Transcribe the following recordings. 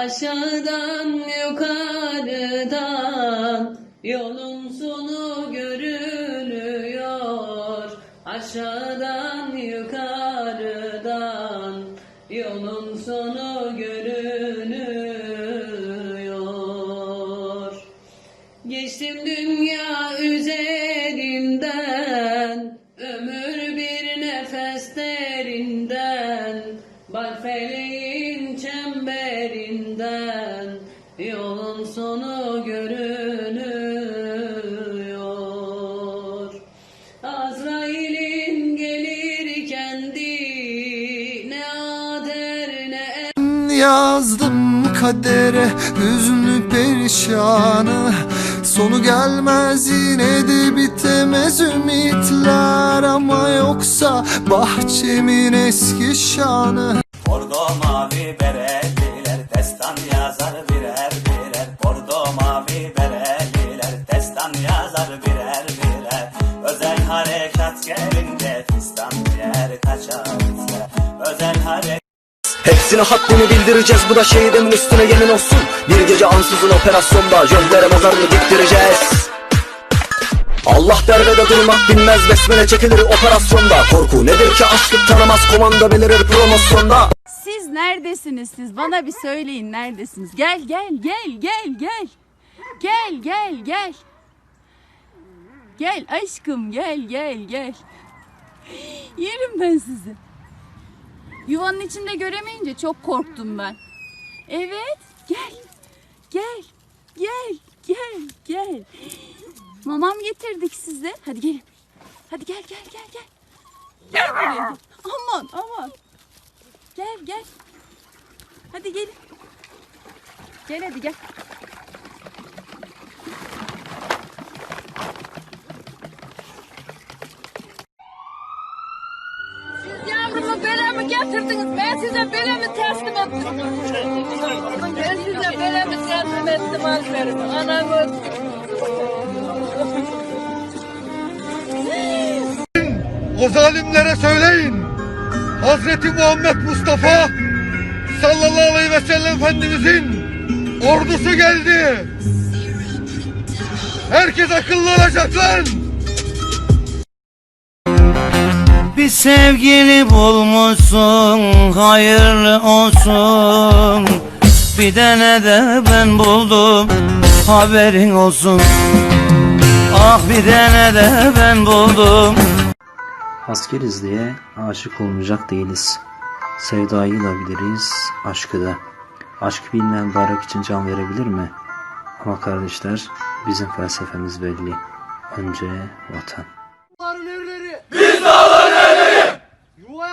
Aşağıdan yukarıdan Yolun sonu görünüyor Aşağıdan yukarıdan Yolun sonu görünüyor Geçtim dünya Yazdım kadere hüznü perişanı. Sonu gelmez yine de bitemez ümitler Ama yoksa bahçemin eski şanı. Bordo mavi bereliler Hepsine haddini bildireceğiz bu da şehidimin üstüne yemin olsun Bir gece ansızın operasyonda jönlere mezarını diktireceğiz Allah derbede durmak bilmez besmele çekilir operasyonda Korku nedir ki açlık tanımaz komanda belirir promosyonda Siz neredesiniz siz? Bana bir söyleyin neredesiniz? Gel gel gel gel gel. Gel gel gel. Gel aşkım gel gel gel. Yerim ben sizi. Yuvanın içinde göremeyince çok korktum ben. Evet gel. Gel. Gel. Gel. Gel. Mamam getirdik size. Hadi gelin. Hadi gel gel gel gel. Gel buraya. Aman aman. Gel gel. Hadi gelin. Gel hadi gel. Yavrumu belemi getirdiniz. Ben size belemi teslim ettim. Ben size belemi teslim ettim Alper'im. Anamı O zalimlere söyleyin. Hazreti Muhammed Mustafa sallallahu aleyhi ve sellem Efendimizin ordusu geldi. Herkes akıllı olacak lan. Bir sevgili bulmuşsun hayırlı olsun Bir tane de ben buldum haberin olsun Ah bir tane de ben buldum Askeriz diye aşık olmayacak değiliz. Sevdayı da biliriz, aşkı da. Aşk bilmeyen bayrak için can verebilir mi? Ama kardeşler, bizim felsefemiz belli. Önce vatan. Biz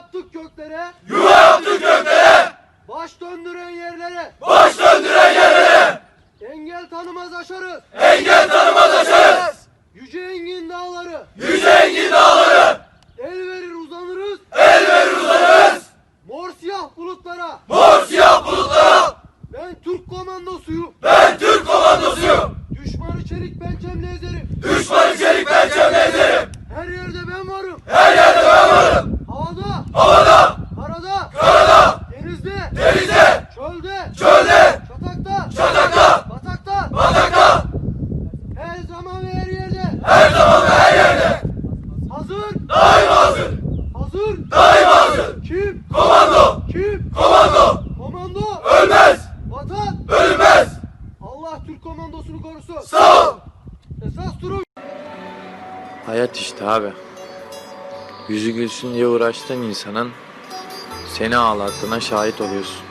yaptık göklere. Yuva yaptık göklere. Baş döndüren yerlere. Baş döndüren yerlere. Engel tanımaz aşarız. Engel tanımaz abi. Yüzü gülsün diye uğraştığın insanın seni ağlattığına şahit oluyorsun.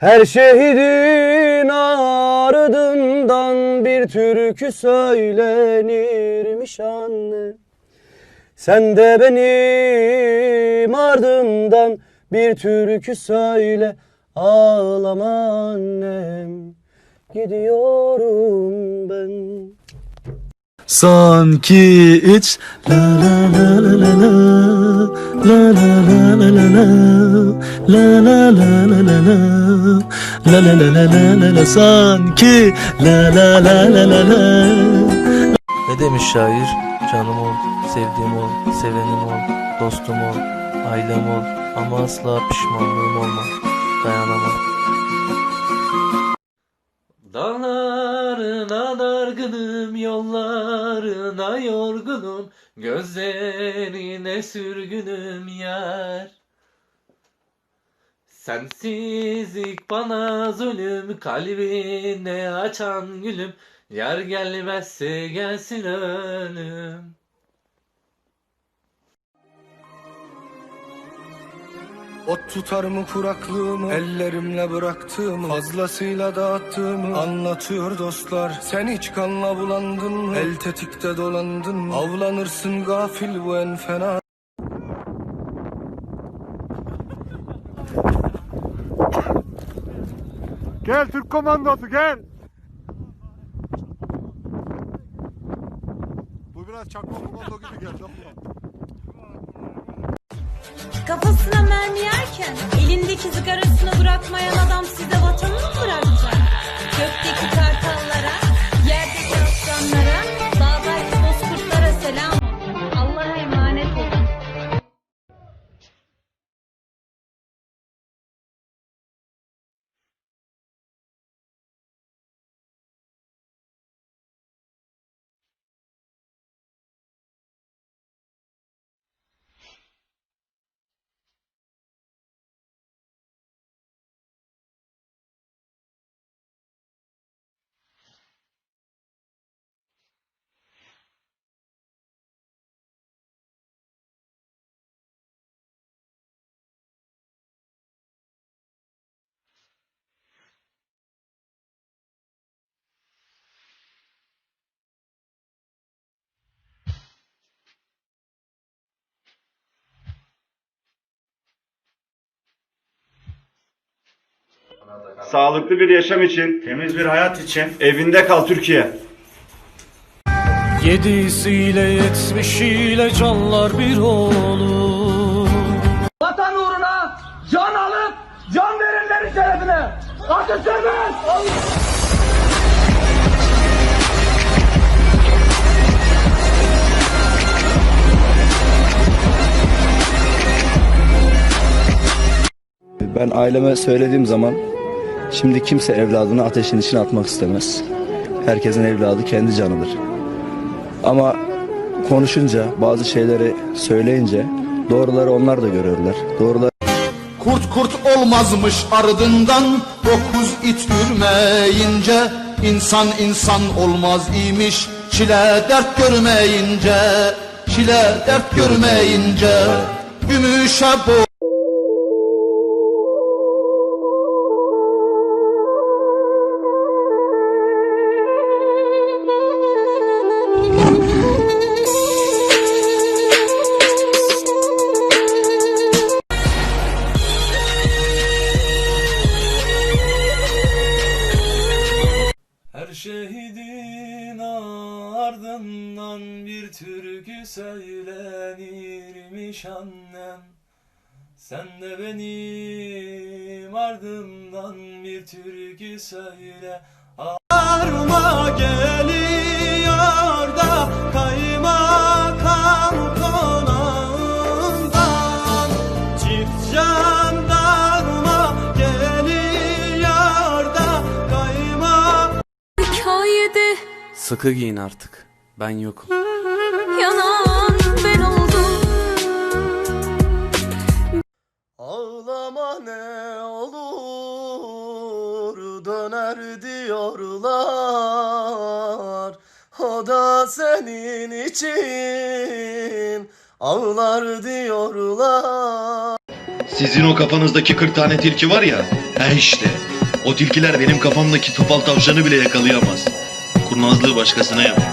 Her şehidin ardından bir türkü söylenirmiş anne. Sen de benim ardımdan bir türkü söyle ağlama annem. Gidiyorum ben. Son iki üç La la la la la la La la la la la la La la la la la la La la la la la la la Son iki La la la la la la Ne demiş şair? Canım ol, sevdiğim ol, sevenim ol, dostum ol, ailem ol ama asla pişmanlığım olma, dayanamam. Daha Dağlarına dargınım, yollarına yorgunum, gözlerine sürgünüm yar. Sensizlik bana zulüm, kalbine açan gülüm, yar gelmezse gelsin ölüm. Ot tutar mı kuraklığımı Ellerimle bıraktığımı Fazlasıyla dağıttığımı Anlatıyor dostlar Sen hiç kanla bulandın mı El tetikte dolandın mı Avlanırsın gafil bu en fena Gel Türk komandosu gel. Bu biraz çakma komando gibi geldi ama. Kafasına mermi yerken elindeki sigarasını bırakmayan adam size vatanı mı bırakacak? Gökteki kartallara, Sağlıklı bir yaşam için, temiz bir hayat için evinde kal Türkiye. Yedisiyle yetmişiyle canlar bir olur Vatan uğruna can alıp can verenlerin şerefine. Atın serbest. Ben aileme söylediğim zaman şimdi kimse evladını ateşin içine atmak istemez. Herkesin evladı kendi canıdır. Ama konuşunca bazı şeyleri söyleyince doğruları onlar da görüyorlar. Doğruları Kurt kurt olmazmış ardından Dokuz it ürmeyince insan insan olmaz imiş Çile dert görmeyince Çile dert görmeyince Gümüşe bo söylenirmiş annem. Sen de benim ardımdan bir türkü söyle. Arma geliyor da kaymakam konağından Çift jandarma geliyor da kaymak Hikayede Sıkı giyin artık. Ben yokum. Senin için ağlar diyorlar Sizin o kafanızdaki 40 tane tilki var ya, he işte. O tilkiler benim kafamdaki topal tavşanı bile yakalayamaz. Kurnazlığı başkasına yap.